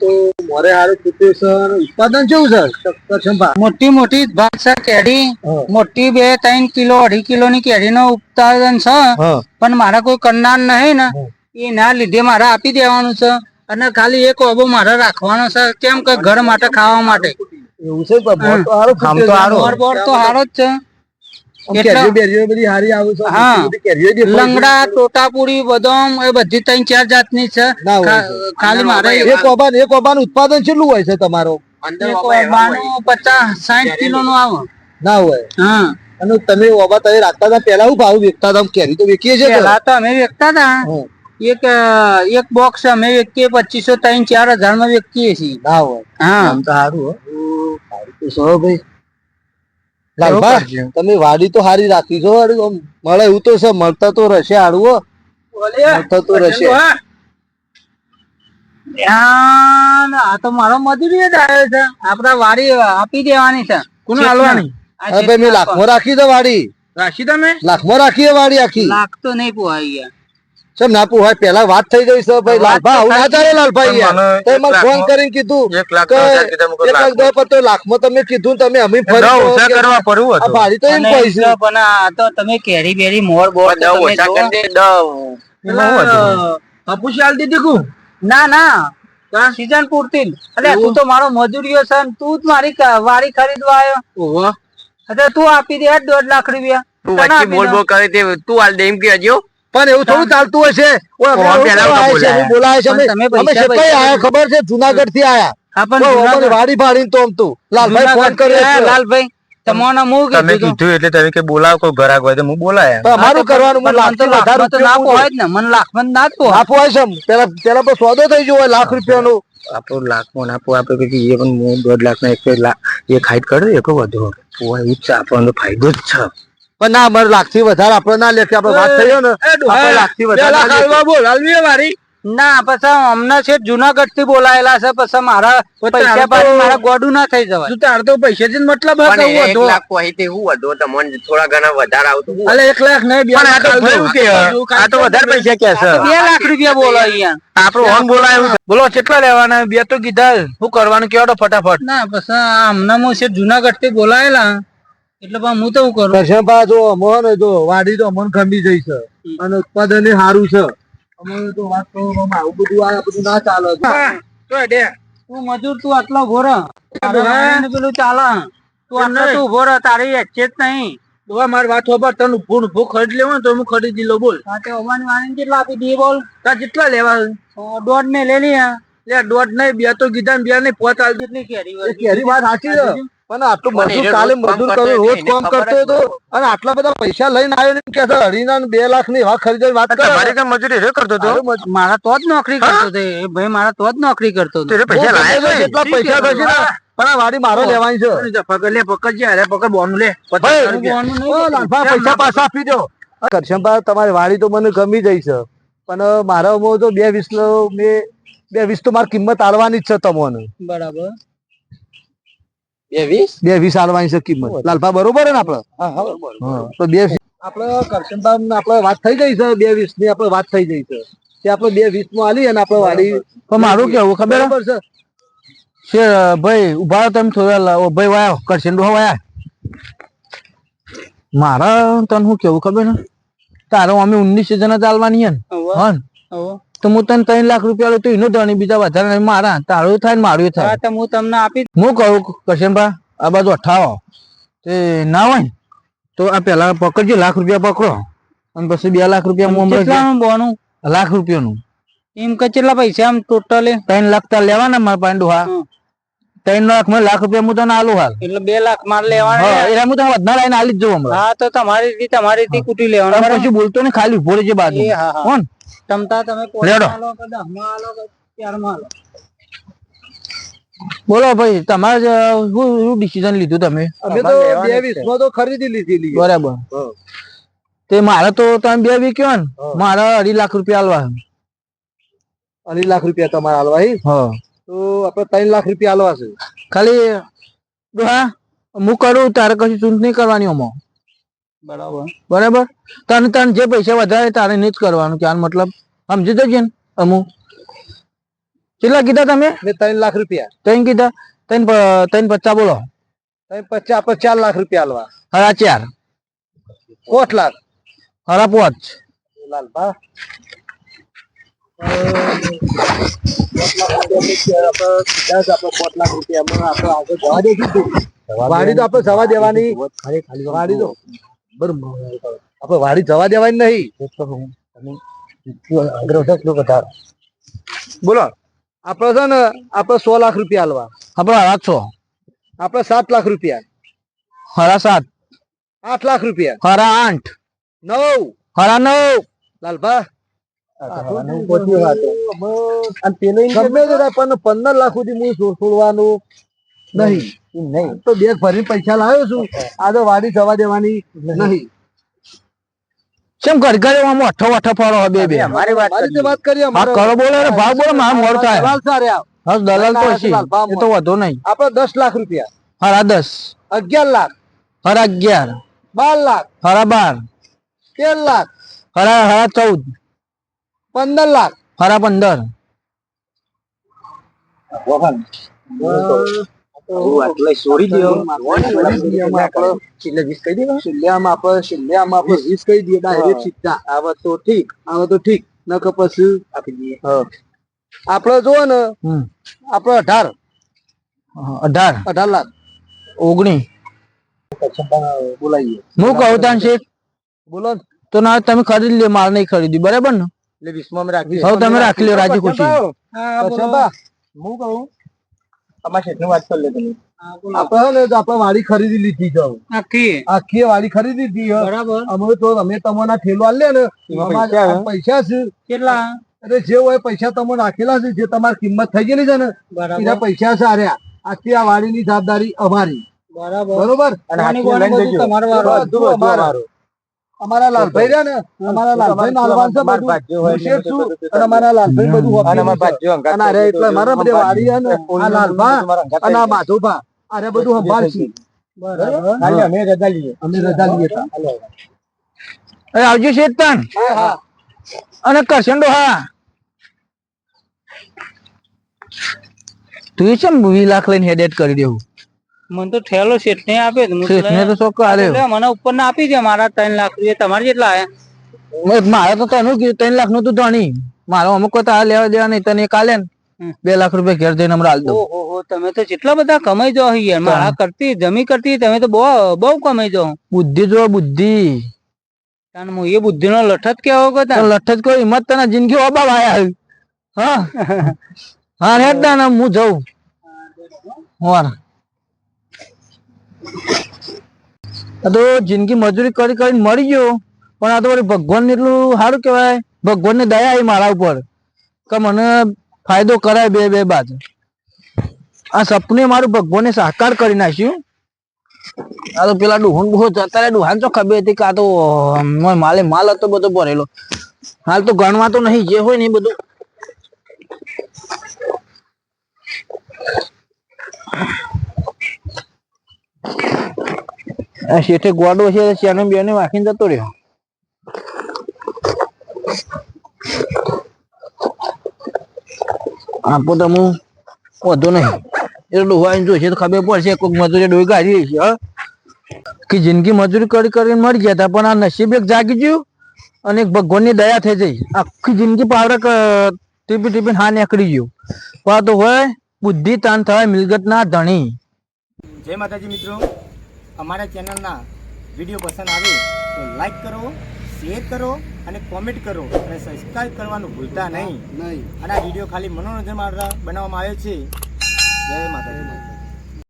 તો મોરે હારું છે ઉત્પાદન કેવું છે? મોટી મોટી ભાગ છે કેરી મોટી બે ત્રણ કિલો અઢી કિલો ની કેરી નો ઉત્પાદન છે. પણ મારા કોઈ કરનાર નહીં ને. એના લીધે મારે આપી દેવાનું છે. અને ખાલી એક ઓબો મારે રાખવાનો છે કેમ કે ઘર માટે ખાવા માટે. એવું છે તો હારો જ છે. લંગડા ટોટાપુરી બદામ એ બધી ત્રણ ચાર જાતની છે. હોય ખાલી મારે એક ઓબાન એક ઓબાન ઉત્પાદન કેટલું હોય છે તમારો? બાણું પચાસ સાઠ કિલો નું આવે. ના હોય. હા. અને તમે ઓબા તમે રાખતા હતા પેલા હું ભાવ વેચતા હતા? કેરી તો વેચીએ છે પેલા તો અમે વેચતા હતા. એક એક બોક્સ અમે વેચીએ પચીસો ત્રણ ચાર હજારમાં વેચીએ છીએ. ના હોય. હા. તો સારું હો. સારું તો સો ભાઈ. લાલભા તમે વાડી તો હારી રાખી છો મળે એવું તો છે મળતા તો રહેશે આડવો. મળતા તો રહેશે. આ તો મારો મજૂરી જ આવ્યો છે. આપડા વાડી આપી દેવાની છે. કોને હાલવાની? હવે ભાઈ મેં લાખમાં રાખી દો વાડી. રાખી તમે? લાખમાં રાખીએ વાડી આખી. લાખ તો નહીં પોહાઈ ગયા ચમ નાપુ હોય પેલા વાત થઈ ગઈ છે ભાઈ લાલભા આવું ના ચાલે લાલભાઈ મને ફોન કરીને કીધું એક લાખ મેં તમે કીધું તમે અમે ફરી તો કરવા પડ્યું હતું. ભાડી તો એમ કહી છે. પણ આ તો તમે કેરી બેરી મોર બોર દીધી કુ? ના ના. સીઝન પૂરતી જ. તું તો મારો મજૂરીઓ છે તું જ મારી વારી વાડી ખરીદવા આવ્યો. એટલે તું આપી દે દોઢ લાખ રૂપિયા. તું વચ્ચે બોલ બોલ કરે તે તું હાલ દે. એમ કે હજુ પણ એવું થોડું ચાલતું હોય છે તો બોલાયા. અમે- આયા ખબર છે? જુનાગઢથી આયા. વાડી તો તું. લાલભાઈ ફોન કર્યો લાલભાઈ તમને હું તમે કીધું એટલે તમે કે બોલાવો કોઈ હોય તો હું બોલાયા. અમારું કરવાનું મને તો વધારે તો ના રૂપિયા ને મને લાખમાં ના જ આપો હોય છે પેલા પેલા તો સોદો થઈ ગયો હોય લાખ રૂપિયાનો. આપણો લાખમાં આપો આપે કે એ પણ હું દોઢ લાખ ના એક લાખ એક હાઈટ કરી એક વધુ. જ છે આપણને ફાયદો જ છે. પણ ના અમારે લાખથી વધારે આપડે ના લે આપડે વાત થઈ ને લાખથી વધારે ના ના પછી અમને છે જુનાગઢથી બોલાયેલા છે પછી મારા પૈસા પાછી મારા ગોડું ના થઈ જવાય. તાર તો પૈસા થી મતલબ લાખ હું તમને થોડા ઘણા વધારે આવતું અલે એક લાખ નહીં આ તો વધારે પૈસા કે છે? બે લાખ રૂપિયા બોલો અહીંયા. આપણું ઓન બોલાયું બોલો કેટલા લેવાના? બે તો કીધા શું કરવાનું? કેવો ફટાફટ. ના પછી અમને હું છે જુનાગઢથી બોલાયેલા. એટલે પણ હું તો શું કરું? કરશનભા જો મોહન જો વાડી તો મન ખંભી જઈ છે. અને ઉત્પાદન સારું છે. અમારું તો વાત તો આવું બધું આ બધું ના ચાલે તું મજૂર તું આટલો ભોરો. પેલું ચાલે. તું આટલો તું ભોરો તારી જ નહીં. દવા મારી વાત ખબર તને ફૂડ ભૂખ ખરીદ લેવાનું તો હું ખરીદી લો બોલ. સાથે ઓવાની વાણી કેટલા આપી દઈએ બોલ. તાર જેટલા લેવા? દોઢ ને લઈ લે દોઢ નહીં બે તો કીધા બે નહીં પોત આલ. કેટલી કેરી કેરી વાત સાચી છે. પણ આટલું મજૂર કાલે મજૂર કર્યું રોજ કામ કરતો હતો અને આટલા બધા પૈસા લઈને આવ્યો ને કે છે હરીના બે લાખની એવા ખરીદવાની વાત કરે. મજૂરી રે કરતો હતો મારા તો જ નોકરી કરતો હતો એ. ભાઈ મારા તો જ નોકરી કરતો હતો. પૈસા લાયા ગમે પૈસા થશે ને પણ આ વાડી મારો લેવાની છે. પકડ લે પકડ જે અરે પકડ બોન લે. ભાઈ, બોનું નહીં ઓ, લાલભા, પૈસા પાછા આપી દો. કરશનભા તમારી વાડી તો મને ગમી જઈ છે પણ મારા મોં તો બે વીસ લો- મેં બે વીસ તો મારી કિંમત આલવાની જ છે તમને. બરાબર. બે વીસ? આલવાની છે કિંમત. લાલભા બરોબર ને આપડે? તો બે આપડે કરશનભા આપડે વાત થઈ ગઈ છે બે વીસની આપડે વાત થઈ ગઈ છે. તે આપડે બે વીસમાં આલી અને આપડે વાડી પણ મારું કેવું ખબર છે? છે. ભાઈ ઊભા તમે થોડા ભાઈ વાયો કરશે ડોહા વાયા. મારા તને શું કેવું ખબર ને તારો અમે ઉન્નીસ જણા ચાલવાની હે ને? હા ને? તો હું તને ત્રણ લાખ રૂપિયા લો તો એનો ત્રણ બીજા વધારે મારા. તારું થાય ને મારું થાય. તો હું તમને આપી હું કહું કરશનભા આ બાજુ અઠાવો. તે ના હોય તો આ પેલા પકડજો લાખ રૂપિયા પકડો. અને પછી બે લાખ રૂપિયા બોનું? લાખ રૂપિયાનું. એમ કે કેટલા પૈસા આમ ટોટલે ત્રણ લાખ તાર લેવાના મારા પાંડુ હા ત્રણ લાખમાં લાખ રૂપિયા હું તને આલું હાલ. એટલે બે લાખ માર લેવાના એટલે હું તને વધના લઈને આલી જ જવું હા તો તમારી તમારી કુટી લેવાનું પછી બોલતો ને ખાલી ઊભો છે બાજુ. એ હા હા. કોણ તમતા તમે લેડો. આલો કે દસમાં આલો કે ચારમાં આલો? બોલો ભાઈ તમારે શું ડિસિઝન લીધું તમે. અમે તો બે વીસમાં તો ખરીદી લીધી બરાબર. તે મારે તો તમે બે વીક્યો ને. મારે અઢી લાખ રૂપિયા આલવા અઢી લાખ રૂપિયા તમારે આલવા હી? તો આપડે ત્રણ લાખ રૂપિયા આલવા છે. ખાલી હા હું કરું તારે કશું ચૂંટ નહીં કરવાની આમાં બરાબર. બરાબર? તન તને જે પૈસા વધારે તારે નહીં જ કરવાનું ક્યાં મતલબ સમજી જજે ને અમુક કેટલા કીધા તમે? મેં ત્રણ લાખ રૂપિયા. ત્રણ કીધા? ત્રણ ત્રણ પચાસ બોલો. ત્રણ પચાસ આપણે ચાર લાખ રૂપિયા આલવા. હરા ચાર. કોટ લાખ. હરા પાંચ. લાલભા વાડી તો આપણે જવા દેવાની. વાડી તો બરોબર આપણે વાડી જવા દેવાય નહીં. બોલો આપણે છે ને આપણે સો લાખ રૂપિયા આલવા. આપડે હરા છો. આપણે સાત લાખ રૂપિયા. હરા સાત. આઠ લાખ રૂપિયા. હરા આઠ. નવ. હરા નવ. લાલભા પંદર લાખ સુધી હું છોડ- છોડવાનું નહીં. નહીં. તો બે ભરીને પૈસા લાવ્યો છું. આ તો વાડી જવા દેવાની નહીં. કેમ ઘર આમ અઠો અઠો ફરો બે બે? અમારી વાત મારી વાત કરીએ હા કરો બોલો રે ભાવ બોલો મારા મોડ થાય. દલાલ સારે આવ. હા દલાલ તો હશે. એ તો વધુ નહીં. આપણે દસ લાખ રૂપિયા. હરા દસ. અગિયાર લાખ. હરા અગિયાર. બાર લાખ. હરા બાર. તેર લાખ. હરા હરા ચૌદ. પંદર લાખ. હરા પંદર શિલ્યામાં આપણે શિલ્યામાં આપણે વીસ કહી દઈએ direct સીધા. આવે તો ઠીક આવે તો ઠીક. નકર પછી આપી દઈએ. આપણે જુઓ ને. આપણે અઢાર. અઢાર. અઢાર લાખ. ઓગણી. બોલાવીએ હું કહું તાન શેઠ બોલો ને. તો ના તમે ખરીદી લે મારે નહીં ખરીદી બરાબર ને? એટલે વીસમાં રાખી તમે રાખી લો રાજી ખુશી. હું કહું અમારા શેઠની વાત કરી લે તમે. આપણે ને આપણે વાડી ખરીદી લીધી છે આખી? આખી વાડી ખરીદી બરાબર. અમે તો અમે તમારા ઠેલો આલે ને પૈસા છે. કેટલા? અરે જે હોય પૈસા તમે રાખેલા છે જે તમારી કિંમત થઈ ગયેલી છે ને એના પૈસા છે આર્યા આખી આ વાડીની જવાબદારી અમારી. બરાબર. બરોબર? અને. તમારો અમારું. અમારું. અમારા લાલભાઈ રહ્યા ને અમારા લાલભાઈ નાલવાન છે બધું. ભાઈઓ હોય હું શેઠ એટલે છું અને અમારા લાલભાઈ બધું અને અમારા વાપરેલું છે. ભાઈઓ અંગાત અને અરે એટલે મારા બધે વાડી છે ને આ લાલભા અને આ માધુભા અરે બધું સંભાળશે. જાય. ખાલી અમે રજા લઈએ. અમે રજા લઈએ તા. અરે આવજો શેતન. અને કરશન હા તું છે મૂવી લાખ લઈને હેડેટ કરી દેવું? મને તો ઠેલો શેઠ ને આપે તો તો શેઠ ને તો ચોખ્ખો આલ્યો મને ઉપર ના આપી દે મારા ત્રણ લાખ રૂપિયા. તમારે જેટલા આયા મારે તો તને ત્રણ લાખનું તું ધણી. મારો અમુક કોઈ તારે લેવા દેવા નહીં તને એક આલે ને. બે લાખ રૂપિયા ઘેર જઈને હમણાં ઓહો તમે તો જેટલા બધા કમાઈ જાઓ છો યાર. મારા કરતી જમી કરતી તમે તો બહુ બહુ કમાઈ જાઓ. બુદ્ધિ જો બુદ્ધિ. કારણ હું એ બુદ્ધિ નો લઠ જ કેવો કો તો જ કોઈ હિંમત તને જિંદગી ઓબા આયા હા. હા. હેડ ના હું જઉં. વાર આ તો જિંદગી મજૂરી કરી કરીને મરી ગયો. પણ આ તો વળી ને એટલું સારું કહેવાય. ભગવાન ને દયા આવી મારા ઉપર. કે મને ફાયદો કરાય બે બે બાદ. આ સપને મારું ભગવાને સાકાર કરી નાખ્યું. આ તો પેલા ડુહન બહુ રહ્યા. ડુહાન તો ખબર હતી કે આ તો માલે માલ હતો બધો ભરેલો. હાલ તો ગણવા તો નહીં, જે હોય ને બધું. શેઠે ગોડો છે ચાને બેને વાંખીને જતો રહ્યો. આપો તો હું વધુ નહીં. એ ડોહાઈને જોઈશે તો ખબર પડશે, કોઈક મજૂરી ડોહી ગાડી લેશે હા. કે જિંદગી મજૂરી કરી કરીને મરી ગયા હતા, પણ આ નસીબ એક જાગી ગયું અને એક ભગવાનની દયા થઈ જઈ આખી જિંદગી પાવડે ટીપી ટીપીને હા નીકળી ગયું. પણ તો હોય, બુદ્ધિ તાન થાય મિલગત ના ધણી. જય માતાજી મિત્રો. અમારા ચેનલના વીડિયો પસંદ આવે તો લાઈક કરો શેર કરો અને કોમેન્ટ કરો અને સબસ્ક્રાઈબ કરવાનું ભૂલતા નહીં. નહીં. અને આ વીડિયો ખાલી મનોરંજન માટે બનાવવામાં આવ્યો છે. જય માતાજી.